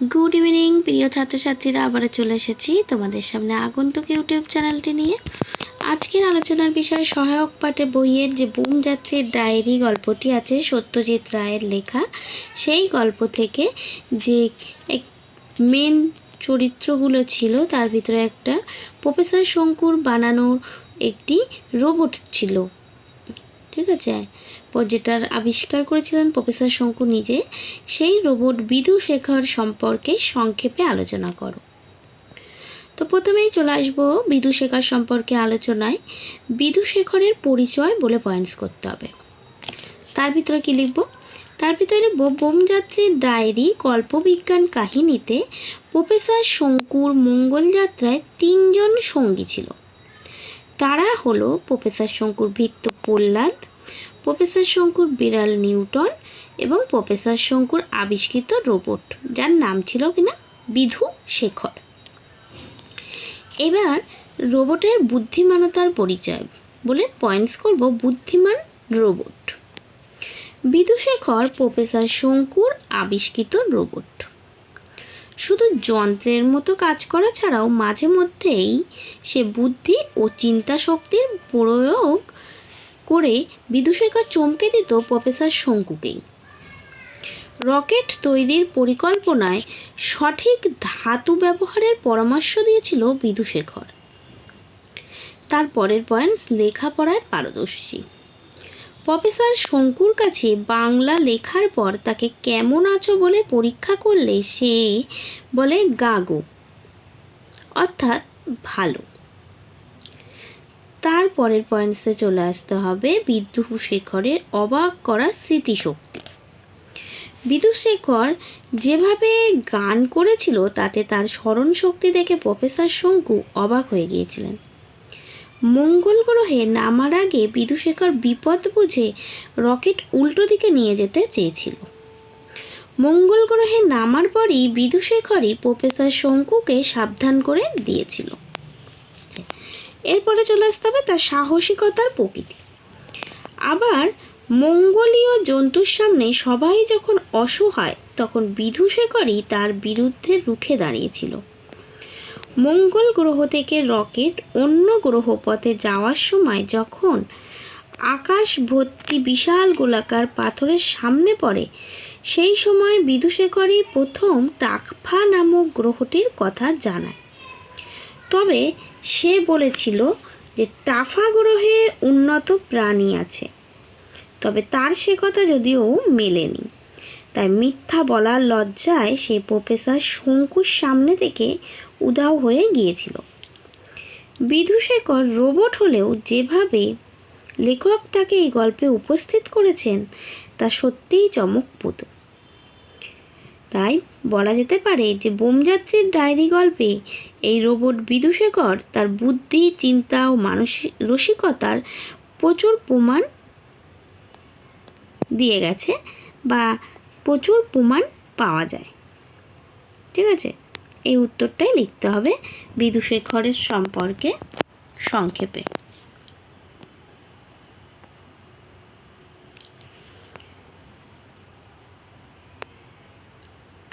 Good evening প্রিয় ছাত্রছাত্রীরা, আবারও চলে এসেছি তোমাদের সামনে আগন্তুক ইউটিউব চ্যানেলটি নিয়ে। আজকের আলোচনার বিষয় সহায়ক পাঠে বইয়ের যে বুমযাত্রীর ডায়েরি গল্পটি আছে, সত্যজিৎ রায়ের লেখা। সেই গল্প থেকে যে এক মেন চরিত্রগুলো ছিল, তার ভিতরে একটা প্রফেসর শঙ্কুর বানানোর একটি রোবট ছিল। ঠিক আছে যেটার আবিষ্কার করেছিলেন প্রফেসর শঙ্কু নিজে। সেই রোবট বিদু শেখর সম্পর্কে সংক্ষেপে আলোচনা করো। তো প্রথমেই চলে আসব বিদু শেখর সম্পর্কে আলোচনায়। বিদু শেখরের পরিচয় বলে পয়েন্টস করতে হবে। তার ভিতরে কি লিখব? তার ভিতরে বোমযাত্রীর ডায়েরি কল্পবিজ্ঞান কাহিনীতে প্রফেসর শঙ্কুর মঙ্গলযাত্রায় তিনজন সঙ্গী ছিল। তারা হলো প্রফেসর শঙ্কুর ভিত্ত প্রহ্লাদ প্রফেসর শঙ্কুর বিড়াল নিউটন এবং প্রফেসর শঙ্কুর আবিষ্কৃত রোবট, যার নাম ছিল কিনা? বিধু শেখর। এবার রোবটের বুদ্ধিমানতার পরিচয় বলে পয়েন্টস করব বুদ্ধিমান রোবট। বিদুশেখর প্রফেসর শঙ্কুর আবিষ্কৃত রোবট। শুধু যন্ত্রের মতো কাজ করা ছাড়াও মাঝে মধ্যেই সে বুদ্ধি ও চিন্তা শক্তির প্রয়োগ করে বিদুশেখর চমকে দিত প্রফেসর শঙ্কুকেই রকেট তৈরির পরিকল্পনায় সঠিক ধাতু ব্যবহারের পরামর্শ দিয়েছিল বিদুশেখর তার পরের পয়েন্টস, লেখাপড়ায় পারদর্শী। প্রফেসর শঙ্কুর কাছে বাংলা লেখার পর তাকে কেমন আছো বলে পরীক্ষা করলে সে বলে গাগো। অর্থাৎ ভালো। তার পরের পয়েন্টসে চলে আসতে হবে বিদ্যুৎ শেখরের অবাক করা স্মৃতিশক্তি। বিদ্যুৎ শেখর যেভাবে গান করেছিল, তাতে তার স্মরণ শক্তি দেখে প্রফেসর শঙ্কু অবাক হয়ে গিয়েছিলেন। মঙ্গল গ্রহে নামার আগে বিদুশেখর বিপদ বুঝে রকেট উল্টো দিকে নিয়ে যেতে চেয়েছিল। মঙ্গল গ্রহে নামার পরই বিদুশেখরই প্রফেসর শঙ্কুকে সাবধান করে দিয়েছিল। এরপরে চলে আসতে হবে তার সাহসিকতার প্রকৃতি। আবার মঙ্গলীয় জন্তুর সামনে সবাই যখন অসহায়, তখন বিধুশেখরই তার বিরুদ্ধে রুখে দাঁড়িয়েছিল। মঙ্গল গ্রহ থেকে রকেট অন্য গ্রহপথে যাওয়ার সময় যখন আকাশ ভর্তি বিশাল গোলাকার পাথরের সামনে পড়ে, সেই সময় বিদুশেখরই প্রথম টাকফা নামক গ্রহটির কথা জানায়। তবে সে বলেছিল যে টাফা গ্রহে উন্নত প্রাণী আছে। তবে তার সে কথা যদিও মেলেনি। তাই মিথ্যা বলার লজ্জায় সে প্রফেসর শঙ্কুর সামনে থেকে উদাও হয়ে গিয়েছিল। বিধুশেখর রোবট হলেও যেভাবে লেখক তাকে এই গল্পে উপস্থিত করেছেন, তা সত্যিই চমকপ্রদ। তাই বলা যেতে পারে যে বোমযাত্রীর ডায়েরি গল্পে এই রোবট বিদুশেখর তার বুদ্ধি, চিন্তা ও মানসিক রসিকতার প্রচুর প্রমাণ দিয়ে গেছে বা প্রচুর প্রমাণ পাওয়া যায়। ঠিক আছে? এই উত্তরটাই লিখতে হবে বিদুশেখরের সম্পর্কে সংক্ষেপে।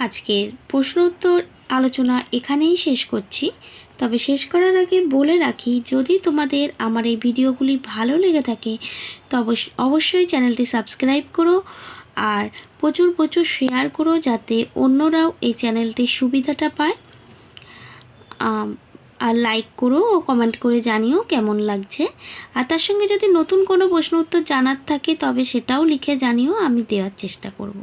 আজকের প্রশ্ন উত্তর আলোচনা এখানেই শেষ করছি। তবে শেষ করার আগে বলে রাখি, যদি তোমাদের আমার এই ভিডিওগুলি ভালো লেগে থাকে তবে অবশ্যই চ্যানেলটি সাবস্ক্রাইব করো আর প্রচুর প্রচুর শেয়ার করো যাতে অন্যরাও এই চ্যানেলটির সুবিধাটা পায়। আর লাইক করো ও কমেন্ট করে জানিও কেমন লাগছে। আর তার সঙ্গে যদি নতুন কোনো প্রশ্ন উত্তর জানার থাকে, তবে সেটাও লিখে জানিও, আমি দেওয়ার চেষ্টা করব।